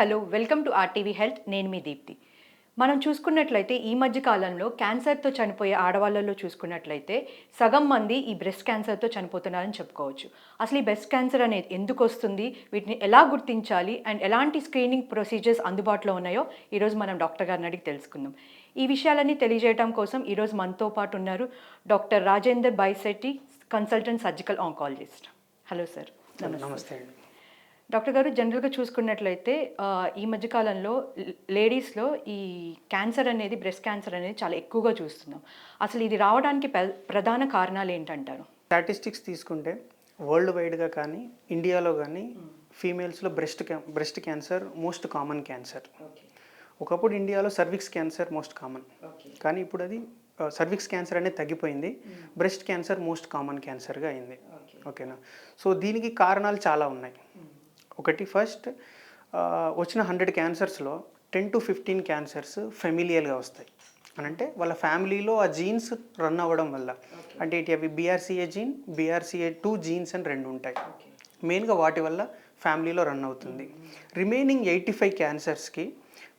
Hello welcome to RTV health. నేను మీ దీప్తి. మనం చూసుకున్నట్లయితే ఈ మధ్య కాలంలో క్యాన్సర్తో చనిపోయే ఆడవాళ్ళలో చూసుకున్నట్లయితే సగం మంది ఈ బ్రెస్ట్ క్యాన్సర్తో చనిపోతున్నారని చెప్పుకోవచ్చు. అసలు ఈ బ్రెస్ట్ క్యాన్సర్ అనేది ఎందుకు వస్తుంది? వీటిని ఎలా గుర్తించాలి? అండ్ ఎలాంటి స్క్రీనింగ్ ప్రొసీజర్స్ అందుబాటులో ఉన్నాయో ఈరోజు మనం డాక్టర్ గారిని అడిగి తెలుసుకుందాం. ఈ విషయాలన్నీ తెలియజేయడం కోసం ఈరోజు మనతో పాటు ఉన్నారు doctor Rajender Baisetti consultant surgical oncologist. Hello sir. నమస్తే. నమస్తే అండి. డాక్టర్ గారు జనరల్గా చూసుకున్నట్లయితే ఈ మధ్యకాలంలో లేడీస్లో ఈ క్యాన్సర్ అనేది బ్రెస్ట్ క్యాన్సర్ అనేది చాలా ఎక్కువగా చూస్తున్నాం. అసలు ఇది రావడానికి ప్రధాన కారణాలు ఏంటంటారు? స్టాటిస్టిక్స్ తీసుకుంటే వరల్డ్ వైడ్గా కానీ ఇండియాలో కానీ ఫీమేల్స్లో బ్రెస్ట్ క్యా breast cancer most common cancer. ఒకప్పుడు ఇండియాలో సర్విక్స్ క్యాన్సర్ మోస్ట్ కామన్. కానీ ఇప్పుడు అది సర్విక్స్ క్యాన్సర్ అనేది తగ్గిపోయింది. బ్రెస్ట్ క్యాన్సర్ మోస్ట్ కామన్ క్యాన్సర్గా అయింది. ఓకేనా? సో దీనికి కారణాలు చాలా ఉన్నాయి. ఒకటి ఫస్ట్ వచ్చిన హండ్రెడ్ క్యాన్సర్స్లో టెన్ టు ఫిఫ్టీన్ క్యాన్సర్స్ ఫెమిలియల్గా వస్తాయి. అని అంటే వాళ్ళ ఫ్యామిలీలో ఆ జీన్స్ రన్ అవ్వడం వల్ల. అంటే ఇటు అవి BRCA gene BRCA two genes అని రెండు ఉంటాయి. మెయిన్గా వాటి వల్ల ఫ్యామిలీలో రన్ అవుతుంది. రిమైనింగ్ ఎయిటీ ఫైవ్ క్యాన్సర్స్కి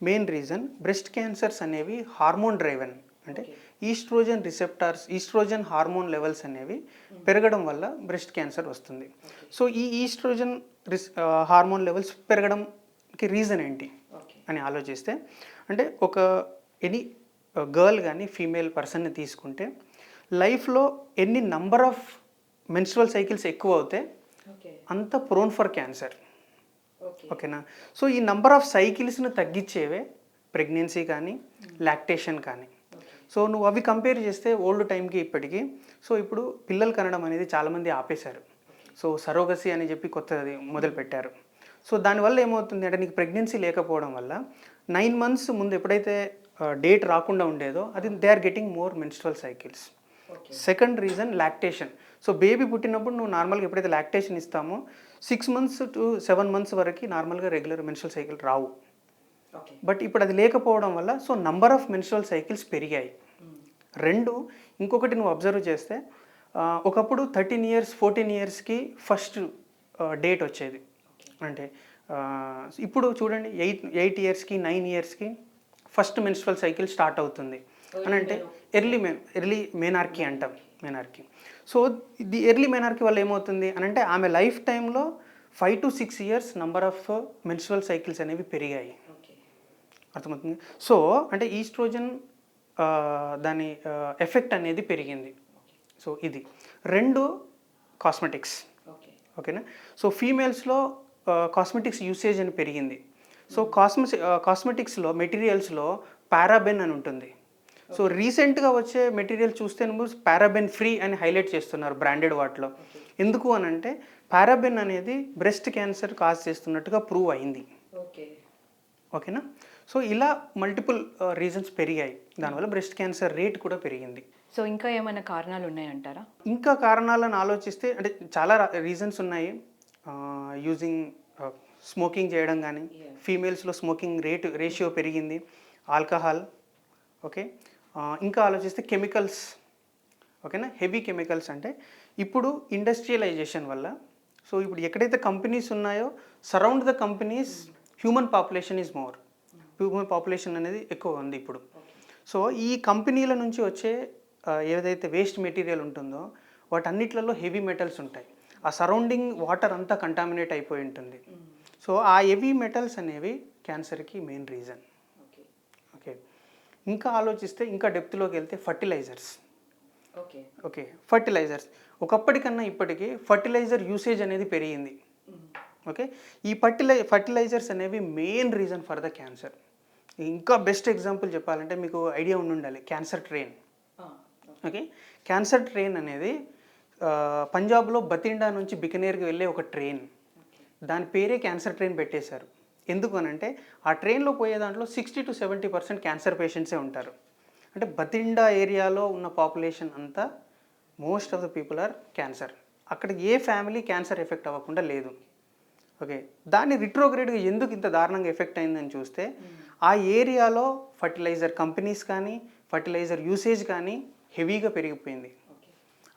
మెయిన్ రీజన్ బ్రెస్ట్ క్యాన్సర్స్ అనేవి హార్మోన్ డ్రైవెన్. అంటే oestrogen receptors oestrogen hormone levels అనేవి పెరగడం వల్ల బ్రెస్ట్ క్యాన్సర్ వస్తుంది. సో ఈ ఈస్ట్రోజన్ రిస్ హార్మోన్ లెవెల్స్ పెరగడంకి రీజన్ ఏంటి? అని ఆలోచిస్తే అంటే ఒక ఎనీ గర్ల్ కానీ ఫీమేల్ పర్సన్ని తీసుకుంటే లైఫ్లో ఎన్ని నంబర్ ఆఫ్ మెన్స్ట్రల్ సైకిల్స్ ఎక్కువ అవుతాయి అంత ప్రోన్ ఫర్ క్యాన్సర్. ఓకేనా? సో ఈ నంబర్ ఆఫ్ సైకిల్స్ని తగ్గించేవే ప్రెగ్నెన్సీ కానీ లాక్టేషన్ కానీ. సో నువ్వు అవి కంపేర్ చేస్తే ఓల్డ్ టైంకి ఇప్పటికి. సో ఇప్పుడు పిల్లలు కనడం అనేది చాలామంది ఆపేశారు. సో సరోగసి అని చెప్పి కొత్తది మొదలు పెట్టారు. సో దానివల్ల ఏమవుతుంది అంటే నీకు ప్రెగ్నెన్సీ లేకపోవడం వల్ల నైన్ మంత్స్ ముందు ఎప్పుడైతే డేట్ రాకుండా ఉండేదో అది they are getting more menstrual cycles second reason lactation so baby పుట్టినప్పుడు నువ్వు నార్మల్గా ఎప్పుడైతే లాక్టేషన్ ఇస్తామో six months to seven months వరకు నార్మల్గా రెగ్యులర్ మెన్స్ట్రల్ సైకిల్ రావు. బట్ ఇప్పుడు అది లేకపోవడం వల్ల so number of menstrual cycles పెరిగాయి. రెండు. ఇంకొకటి నువ్వు అబ్జర్వ్ చేస్తే ఒకప్పుడు థర్టీన్ ఇయర్స్ ఫోర్టీన్ ఇయర్స్కి ఫస్ట్ డేట్ వచ్చేది. అంటే ఇప్పుడు చూడండి ఎయిట్ ఎయిట్ ఇయర్స్కి నైన్ ఇయర్స్కి ఫస్ట్ మెన్స్ట్రల్ సైకిల్ స్టార్ట్ అవుతుంది. అని అంటే ఎర్లీ మెన్ ఎర్లీ మేనార్కీ అంటాం మేనార్కీ సో ఇది ఎర్లీ మేనార్కీ వల్ల ఏమవుతుంది అని అంటే ఆమె లైఫ్ టైంలో five to six years number of menstrual cycles అనేవి పెరిగాయి. అర్థమవుతుంది? సో అంటే ఈస్ట్రోజన్ దాని ఎఫెక్ట్ అనేది పెరిగింది. సో ఇది. రెండు కాస్మెటిక్స్. ఓకేనా? సో ఫీమేల్స్లో కాస్మెటిక్స్ యూసేజ్ అని పెరిగింది. సో కాస్మె కాస్మెటిక్స్లో మెటీరియల్స్లో పారాబెన్ అని ఉంటుంది. సో రీసెంట్గా వచ్చే మెటీరియల్ చూస్తే పారాబెన్ ఫ్రీ అని హైలైట్ చేస్తున్నారు బ్రాండెడ్ వాటిలో. ఎందుకు అని అంటే పారాబెన్ అనేది బ్రెస్ట్ క్యాన్సర్ కాజ్ చేస్తున్నట్టుగా ప్రూవ్ అయింది. ఓకేనా? సో ఇలా మల్టిపుల్ రీజన్స్ పెరిగాయి. దానివల్ల బ్రెస్ట్ క్యాన్సర్ రేట్ కూడా పెరిగింది. సో ఇంకా ఏమైనా కారణాలు ఉన్నాయంటారా? ఇంకా కారణాలను ఆలోచిస్తే అంటే చాలా రీజన్స్ ఉన్నాయి. యూజింగ్ స్మోకింగ్ చేయడం కానీ ఫీమేల్స్లో స్మోకింగ్ రేట్ రేషియో పెరిగింది. ఆల్కహాల్ ఓకే ఇంకా ఆలోచిస్తే కెమికల్స్ ఓకేనా హెవీ కెమికల్స్ అంటే ఇప్పుడు ఇండస్ట్రియలైజేషన్ వల్ల సో ఇప్పుడు ఎక్కడైతే కంపెనీస్ ఉన్నాయో surround the companies human population is more human population అనేది ఎక్కువ ఉంది ఇప్పుడు. సో ఈ కంపెనీల నుంచి వచ్చే ఏదైతే వేస్ట్ మెటీరియల్ ఉంటుందో వాటన్నిట్లలో హెవీ మెటల్స్ ఉంటాయి. ఆ సరౌండింగ్ వాటర్ అంతా కంటామినేట్ అయిపోయి ఉంటుంది. సో ఆ హెవీ మెటల్స్ అనేవి క్యాన్సర్కి మెయిన్ రీజన్. ఓకే. ఇంకా ఆలోచిస్తే ఇంకా డెప్త్లోకి వెళ్తే ఫర్టిలైజర్స్. ఓకే. ఫర్టిలైజర్స్. ఒకప్పటికన్నా ఇప్పటికి ఫర్టిలైజర్ యూసేజ్ అనేది పెరిగింది. ఓకే. ఈ ఫర్టిలై ఫర్టిలైజర్స్ అనేవి main reason for the cancer. ఇంకా బెస్ట్ ఎగ్జాంపుల్ చెప్పాలంటే మీకు ఐడియా ఉండి ఉండాలి cancer train okay. Cancer train అనేది పంజాబ్లో బతిండా నుంచి బికనేర్కి వెళ్ళే ఒక ట్రైన్ దాని పేరే క్యాన్సర్ ట్రైన్ పెట్టేశారు. ఎందుకు అని అంటే ఆ ట్రైన్లో పోయే దాంట్లో sixty to seventy percent cancer పేషెంట్సే ఉంటారు. అంటే బతిండా ఏరియాలో ఉన్న పాపులేషన్ అంతా most of the people are cancer అక్కడ ఏ ఫ్యామిలీ క్యాన్సర్ ఎఫెక్ట్ అవ్వకుండా లేదు. ఓకే. దాన్ని రిట్రోగ్రేడ్గా ఎందుకు ఇంత దారుణంగా ఎఫెక్ట్ అయిందని చూస్తే ఆ ఏరియాలో ఫర్టిలైజర్ కంపెనీస్ కానీ ఫర్టిలైజర్ యూసేజ్ కానీ హెవీగా పెరిగిపోయింది.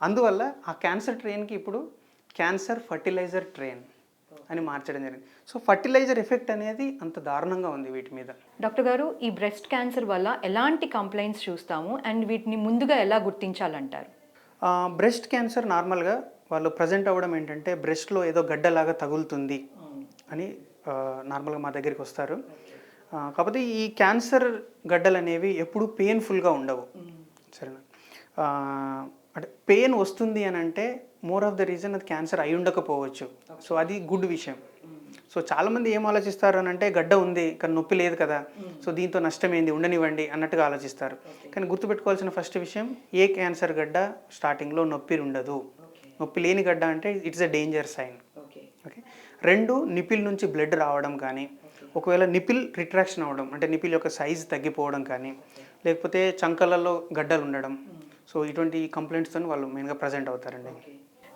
అందువల్ల ఆ క్యాన్సర్ ట్రైన్కి ఇప్పుడు క్యాన్సర్ ఫర్టిలైజర్ ట్రైన్ అని మార్చడం జరిగింది. సో ఫర్టిలైజర్ ఎఫెక్ట్ అనేది అంత దారుణంగా ఉంది వీటి మీద. డాక్టర్ గారు ఈ బ్రెస్ట్ క్యాన్సర్ వల్ల ఎలాంటి కంప్లైంట్స్ చూస్తాము? అండ్ వీటిని ముందుగా ఎలా గుర్తించాలంటారు? బ్రెస్ట్ క్యాన్సర్ నార్మల్గా వాళ్ళు ప్రజెంట్ అవ్వడం ఏంటంటే బ్రెస్ట్లో ఏదో గడ్డలాగా తగులుతుంది అని నార్మల్గా మా దగ్గరికి వస్తారు. కాకపోతే ఈ క్యాన్సర్ గడ్డలు అనేవి ఎప్పుడు పెయిన్ఫుల్గా ఉండవు. సరేనా? అంటే పెయిన్ వస్తుంది అని అంటే మోర్ ఆఫ్ ద రీజన్ అది క్యాన్సర్ అయి ఉండకపోవచ్చు. సో అది గుడ్ విషయం. సో చాలామంది ఏం ఆలోచిస్తారు అని అంటే గడ్డ ఉంది కానీ నొప్పి లేదు కదా. సో దీంతో నష్టం ఏంది ఉండనివ్వండి అన్నట్టుగా ఆలోచిస్తారు. కానీ గుర్తుపెట్టుకోవాల్సిన ఫస్ట్ విషయం ఏ క్యాన్సర్ గడ్డ స్టార్టింగ్లో నొప్పి ఉండదు. నొప్పి లేని గడ్డ అంటే it's a danger sign okay రెండు నిపిల్ నుంచి బ్లడ్ రావడం కానీ ఒకవేళ నిపిల్ రిట్రాక్షన్ అవ్వడం అంటే నిపిల్ యొక్క సైజ్ తగ్గిపోవడం కానీ లేకపోతే చంకలలో గడ్డలు ఉండడం సో ఇటువంటి కంప్లైంట్స్తో వాళ్ళు మెయిన్గా ప్రజెంట్ అవుతారండి.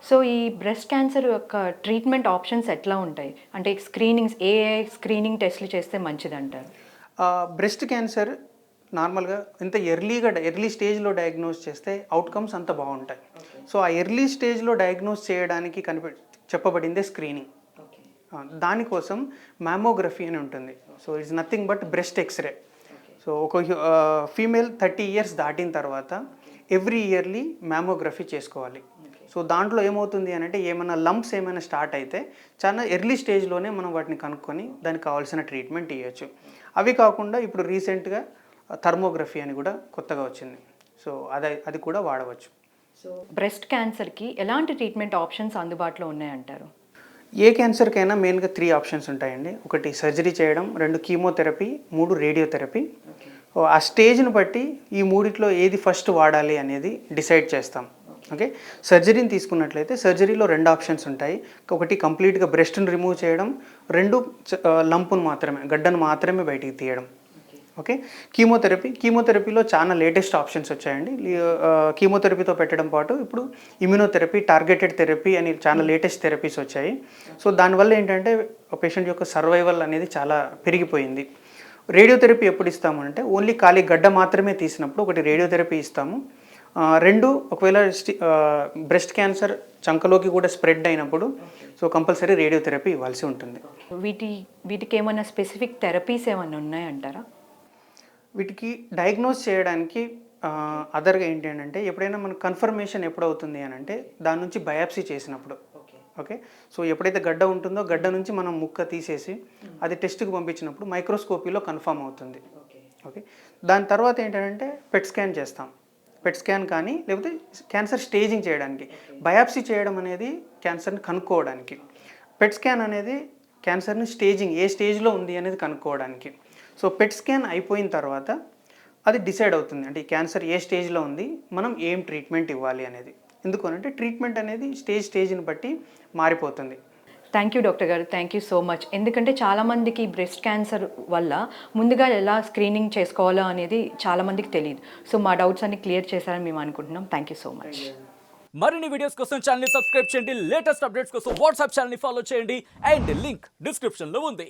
సో ఈ బ్రెస్ట్ క్యాన్సర్ యొక్క ట్రీట్మెంట్ ఆప్షన్స్ ఎట్లా ఉంటాయి? అంటే స్క్రీనింగ్స్ ఏ ఏ స్క్రీనింగ్ టెస్ట్లు చేస్తే మంచిది అంటారు బ్రెస్ట్ క్యాన్సర్ నార్మల్గా ఇంత ఎర్లీగా ఎర్లీ స్టేజ్లో డయాగ్నోస్ చేస్తే అవుట్కమ్స్ అంత బాగుంటాయి. సో ఆ ఎర్లీ స్టేజ్లో డయాగ్నోస్ చేయడానికి కనిపె చెప్పబడిందే స్క్రీనింగ్. దానికోసం మ్యామోగ్రఫీ అని ఉంటుంది. So it's nothing but breast x ray. So ఒక ఫీమేల్ థర్టీ ఇయర్స్ దాటిన తర్వాత ఎవ్రీ ఇయర్లీ మ్యామోగ్రఫీ చేసుకోవాలి. సో దాంట్లో ఏమవుతుంది అని అంటే ఏమైనా లంప్స్ ఏమైనా స్టార్ట్ అయితే చాలా ఎర్లీ స్టేజ్లోనే మనం వాటిని కనుక్కొని దానికి కావాల్సిన ట్రీట్మెంట్ ఇవ్వచ్చు అవి కాకుండా ఇప్పుడు రీసెంట్గా థర్మోగ్రఫీ అని కూడా కొత్తగా వచ్చింది. సో అది అది కూడా వాడవచ్చు. సో బ్రెస్ట్ క్యాన్సర్కి ఎలాంటి ట్రీట్మెంట్ ఆప్షన్స్ అందుబాటులో ఉన్నాయంటారు? ఏ క్యాన్సర్కైనా మెయిన్గా త్రీ ఆప్షన్స్ ఉంటాయండి. ఒకటి సర్జరీ చేయడం రెండు కీమోథెరపీ మూడు రేడియోథెరపీ. ఆ స్టేజ్ని బట్టి ఈ మూడిట్లో ఏది ఫస్ట్ వాడాలి అనేది డిసైడ్ చేస్తాం. ఓకే? సర్జరీని తీసుకున్నట్లయితే సర్జరీలో రెండు ఆప్షన్స్ ఉంటాయి. ఒకటి కంప్లీట్గా బ్రెస్ట్ని రిమూవ్ చేయడం రెండు లంపును మాత్రమే గడ్డను మాత్రమే బయటికి తీయడం. ఓకే? కీమోథెరపీ కీమోథెరపీలో చాలా లేటెస్ట్ ఆప్షన్స్ వచ్చాయండి. కీమోథెరపీతో పెట్టడం పాటు ఇప్పుడు ఇమ్యూనోథెరపీ టార్గెటెడ్ థెరపీ అని చాలా లేటెస్ట్ థెరపీస్ వచ్చాయి. సో దానివల్ల ఏంటంటే పేషెంట్ యొక్క సర్వైవల్ అనేది చాలా పెరిగిపోయింది. రేడియోథెరపీ ఎప్పుడు ఇస్తాము అంటే ఓన్లీ ఖాళీ గడ్డ మాత్రమే తీసినప్పుడు ఒకటి రేడియోథెరపీ ఇస్తాము. రెండు ఒకవేళ బ్రెస్ట్ క్యాన్సర్ చంకలోకి కూడా స్ప్రెడ్ అయినప్పుడు సో కంపల్సరీ రేడియోథెరపీ ఇవ్వాల్సి ఉంటుంది. వీటి వీటికి ఏమైనా స్పెసిఫిక్ థెరపీస్ ఏమైనా ఉన్నాయంటారా? వీటికి డయాగ్నోస్ చేయడానికి అదర్గా ఏంటి అని అంటే ఎప్పుడైనా మనకు కన్ఫర్మేషన్ ఎప్పుడవుతుంది అని అంటే దాని నుంచి బయాప్సీ చేసినప్పుడు. ఓకే. సో ఎప్పుడైతే గడ్డ ఉంటుందో గడ్డ నుంచి మనం ముక్క తీసేసి అది టెస్ట్కి పంపించినప్పుడు మైక్రోస్కోపీలో కన్ఫర్మ్ అవుతుంది. ఓకే. దాని తర్వాత ఏంటంటే పెట్ స్కాన్ చేస్తాం. పెట్ స్కాన్ కానీ లేకపోతే క్యాన్సర్ స్టేజింగ్ చేయడానికి. బయాప్సీ చేయడం అనేది క్యాన్సర్ని కనుక్కోవడానికి. పెట్ స్కాన్ అనేది క్యాన్సర్ని స్టేజింగ్ ఏ స్టేజ్లో ఉంది అనేది కనుక్కోవడానికి. సో పెట్ స్కాన్ అయిపోయిన తర్వాత అది డిసైడ్ అవుతుంది. అంటే ఈ క్యాన్సర్ ఏ స్టేజ్లో ఉంది మనం ఏం ట్రీట్మెంట్ ఇవ్వాలి అనేది. ఎందుకు అంటే ట్రీట్మెంట్ అనేది స్టేజ్ స్టేజ్ని బట్టి మారిపోతుంది. థ్యాంక్ యూ డాక్టర్ గారు. థ్యాంక్ యూ సో మచ్ ఎందుకంటే చాలామందికి బ్రెస్ట్ క్యాన్సర్ వల్ల ముందుగా ఎలా స్క్రీనింగ్ చేసుకోవాలో అనేది చాలామందికి తెలియదు. సో మా డౌట్స్ అన్ని క్లియర్ చేశారని మేము అనుకుంటున్నాం. థ్యాంక్ యూ సో మచ్ మరిన్ని వీడియోస్ కోసం ఛానల్ని సబ్స్క్రైబ్ చేయండి. లేటెస్ట్ అప్డేట్స్ కోసం వాట్సాప్ ఛానల్ని ఫాలో చేయండి. అండ్ లింక్ డిస్క్రిప్షన్లో ఉంది.